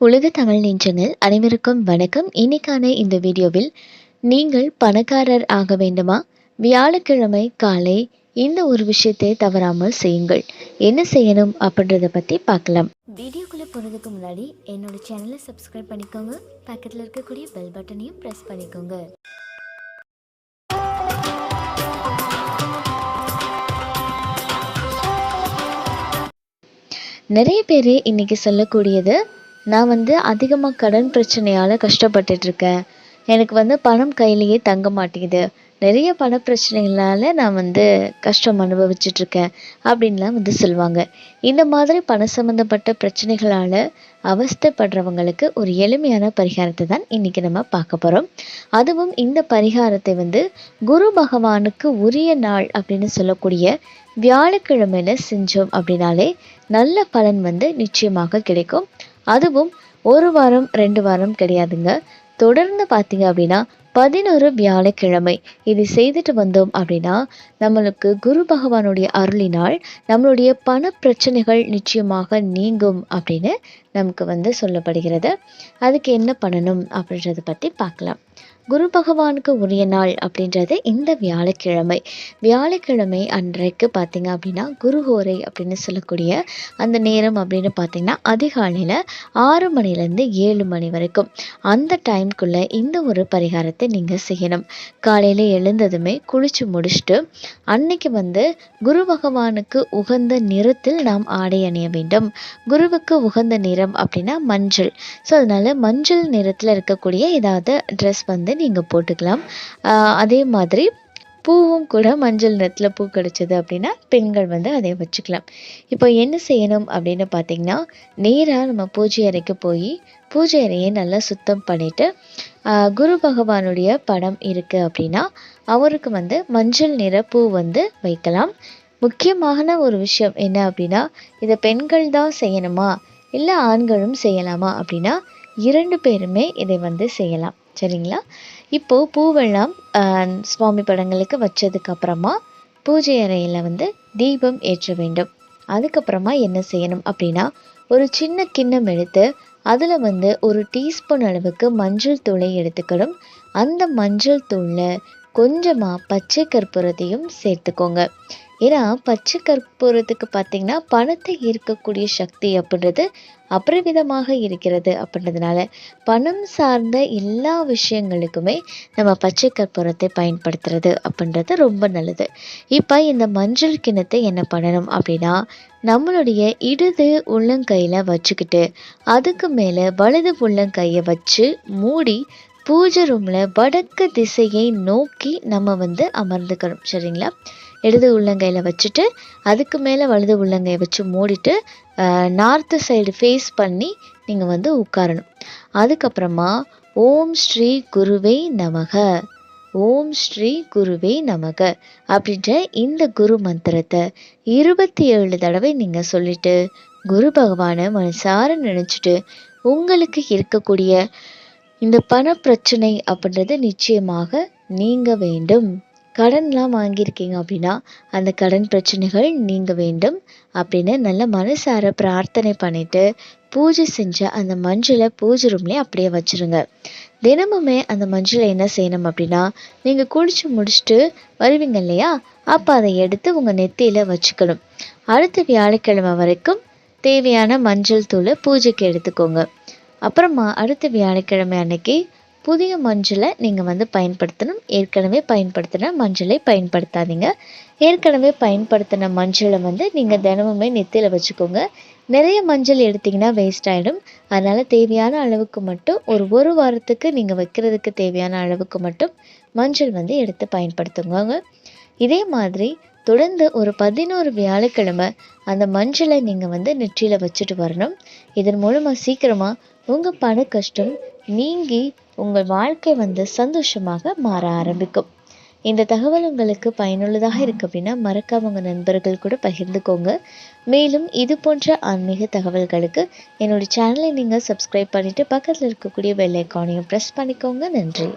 உலக தமிழ் நெஞ்சங்கள் அனைவருக்கும் வணக்கம். இன்னைக்கான இந்த வீடியோவில் நீங்கள் பணக்காரர் ஆக வேண்டுமா? வியாழக்கிழமை காலை இந்த ஒரு விஷயத்தை தவறாமல் செய்யுங்கள். என்ன செய்யணும் அப்படின்றத பற்றி பார்க்கலாம். வீடியோக்குள்ளே போனதுக்கு முன்னாடி என்னோட சேனலை சப்ஸ்கிரைப் பண்ணிக்கோங்க. பக்கத்தில் இருக்கக்கூடிய பெல் பட்டனையும் ப்ரெஸ் பண்ணிக்கோங்க. நிறைய பேர் இன்னைக்கு சொல்லக்கூடியது நான் வந்து அதிகமாக கடன் பிரச்சனையால் கஷ்டப்பட்டுட்டு இருக்கேன் எனக்கு வந்து பணம் கையிலேயே தங்க மாட்டேங்குது. நிறைய பண பிரச்சனைகளால் நான் வந்து கஷ்டம் அனுபவிச்சிட்ருக்கேன் அப்படின்லாம் வந்து சொல்லுவாங்க இந்த மாதிரி பண சம்மந்தப்பட்ட பிரச்சனைகளால் அவஸ்தைப்படுறவங்களுக்கு ஒரு எளிமையான பரிகாரத்தை தான் இன்றைக்கி நம்ம பார்க்க போகிறோம் அதுவும் இந்த பரிகாரத்தை வந்து குரு பகவானுக்கு உரிய நாள் அப்படின்னு சொல்லக்கூடிய வியாழக்கிழமையில செஞ்சோம் அப்படின்னாலே நல்ல பலன் வந்து நிச்சயமாக கிடைக்கும். அதுவும் ஒரு வாரம் ரெண்டு வாரம் கிடையாதுங்க. தொடர்ந்து பார்த்தீங்க அப்படின்னா பதினொரு வியாழக்கிழமை இது செய்துட்டு வந்தோம் அப்படின்னா நம்மளுக்கு குரு பகவானுடைய அருளினால் நம்மளுடைய பண பிரச்சனைகள் நிச்சயமாக நீங்கும் அப்படின்னு நமக்கு வந்து சொல்லப்படுகிறது. அதுக்கு என்ன பண்ணணும் அப்படின்றத பற்றி பார்க்கலாம். குரு பகவானுக்கு உரிய நாள் அப்படின்றது இந்த வியாழக்கிழமை. வியாழக்கிழமை அன்றைக்கு பார்த்தீங்க அப்படின்னா குருஹோரை அப்படின்னு சொல்லக்கூடிய அந்த நேரம் அப்படின்னு பார்த்தீங்கன்னா அதிகாலையில் ஆறு மணிலேருந்து ஏழு மணி வரைக்கும். அந்த டைம்குள்ளே இந்த ஒரு பரிகாரத்தை நீங்கள் செய்யணும். காலையில் எழுந்ததுமே குளித்து முடிச்சுட்டு அன்னைக்கு வந்து குரு பகவானுக்கு உகந்த நிறத்தில் நாம் ஆடை அணிய வேண்டும். குருவுக்கு உகந்த நிறம் அப்படின்னா மஞ்சள். ஸோ அதனால் மஞ்சள் நிறத்தில் இருக்கக்கூடிய ஏதாவது ட்ரெஸ் வந்து நீங்கள் போட்டுக்கலாம். அதே மாதிரி பூவும் கூட மஞ்சள் நிறத்தில் பூ கிடச்சிது அப்படின்னா பெண்கள் வந்து அதை வச்சுக்கலாம். இப்போ என்ன செய்யணும் அப்படின்னு பார்த்தீங்கன்னா நேராக நம்ம பூஜை அறைக்கு போய் பூஜை அறையை நல்லா சுத்தம் பண்ணிவிட்டு குரு பகவானுடைய படம் இருக்குது அப்படின்னா அவருக்கு வந்து மஞ்சள் நிற பூ வந்து வைக்கலாம். முக்கியமான ஒரு விஷயம் என்ன அப்படின்னா இதை பெண்கள் தான் செய்யணுமா? இல்லை ஆண்களும் செய்யலாமா அப்படின்னா இரண்டு பேருமே இதை வந்து செய்யலாம். சரிங்களா? இப்போது பூவெல்லாம் சுவாமி படங்களுக்கு வச்சதுக்கப்புறமா பூஜை அறையில் வந்து தீபம் ஏற்ற வேண்டும். அதுக்கப்புறமா என்ன செய்யணும் அப்படின்னா ஒரு சின்ன கிண்ணம் எடுத்து அதில் வந்து ஒரு டீஸ்பூன் அளவுக்கு மஞ்சள் தூளை எடுத்துக்கணும். அந்த மஞ்சள் தூளில் கொஞ்சமாக பச்சை கற்பூரத்தையும் சேர்த்துக்கோங்க. ஏன்னா பச்சை கற்பூரத்துக்கு பார்த்திங்கன்னா பணத்தை ஈர்க்கக்கூடிய சக்தி அப்படின்றது அபரிவிதமாக இருக்கிறது அப்படின்றதுனால பணம் சார்ந்த எல்லா விஷயங்களுக்குமே நம்ம பச்சை கற்பூரத்தை பயன்படுத்துறது அப்படின்றது ரொம்ப நல்லது. இப்போ இந்த மஞ்சள் கிணத்தை என்ன பண்ணணும் அப்படின்னா நம்மளுடைய இடது உள்ளங்கையில் வச்சுக்கிட்டு அதுக்கு மேலே வலது உள்ளங்கையை வச்சு மூடி பூஜை ரூமில் வடக்கு திசையை நோக்கி நம்ம வந்து அமர்ந்துக்கணும் சரிங்களா? இடது உள்ளங்கையில் வச்சுட்டு அதுக்கு மேலே வலது உள்ளங்கையை வச்சு மூடிட்டு நார்த்து சைடு ஃபேஸ் பண்ணி நீங்கள் வந்து உட்காரணும். அதுக்கப்புறமா ஓம் ஸ்ரீ குருவே நமக. ஓம் ஸ்ரீ குருவே நமக. அப்படின்ற இந்த குரு மந்திரத்தை இருபத்தி ஏழு தடவை நீங்கள் சொல்லிட்டு குரு பகவானை மனசார நினச்சிட்டு உங்களுக்கு இருக்கக்கூடிய இந்த பண பிரச்சனை அப்படின்றது நிச்சயமாக நீங்க வேண்டும். கடன்லாம் வாங்கியிருக்கீங்க அப்படின்னா அந்த கடன் பிரச்சனைகள் நீங்க வேண்டும் அப்படின்னு நல்ல மனசார பிரார்த்தனை பண்ணிட்டு பூஜை செஞ்ச அந்த மஞ்சளை பூஜை ரூம்லேயே அப்படியே வச்சுருங்க. தினமுமே அந்த மஞ்சளை என்ன செய்யணும் அப்படின்னா நீங்கள் குளிச்சு முடிச்சுட்டு வருவீங்க இல்லையா? அப்போ அதை எடுத்து உங்கள் நெத்தியில் வச்சுக்கணும். அடுத்த வியாழக்கிழமை வரைக்கும் தேவையான மஞ்சள் தூளை பூஜைக்கு எடுத்துக்கோங்க. அப்புறமா அடுத்த வியாழக்கிழமை அன்னைக்கு புதிய மஞ்சளை நீங்கள் வந்து பயன்படுத்தணும். ஏற்கனவே பயன்படுத்தின மஞ்சளை பயன்படுத்தாதீங்க. ஏற்கனவே பயன்படுத்தின மஞ்சளை வந்து நீங்கள் தினமுமே நெத்தியில் வச்சுக்கோங்க. நிறைய மஞ்சள் எடுத்திங்கன்னா வேஸ்ட் ஆகிடும் அதனால் தேவையான அளவுக்கு மட்டும் ஒரு ஒரு வாரத்துக்கு நீங்கள் வைக்கிறதுக்கு தேவையான அளவுக்கு மட்டும் மஞ்சள் வந்து எடுத்து பயன்படுத்துங்க இதே மாதிரி தொடர்ந்து ஒரு பதினோரு வியாழக்கிழமை அந்த மஞ்சளை நீங்கள் வந்து நெற்றியில் வச்சுட்டு வரணும். இதன் மூலமாக சீக்கிரமாக உங்கள் பண கஷ்டம் நீங்கி உங்கள் வாழ்க்கை வந்து சந்தோஷமாக மாற ஆரம்பிக்கும். இந்த தகவல் உங்களுக்கு பயனுள்ளதாக இருக்கு அப்படின்னா மறக்காம உங்கள் நண்பர்கள் கூட பகிர்ந்துக்கோங்க. மேலும் இது போன்ற ஆன்மீக தகவல்களுக்கு என்னுடைய சேனலை நீங்கள் சப்ஸ்கிரைப் பண்ணிவிட்டு பக்கத்தில் இருக்கக்கூடிய பெல் ஐக்கானையும் ப்ரெஸ் பண்ணிக்கோங்க. நன்றி.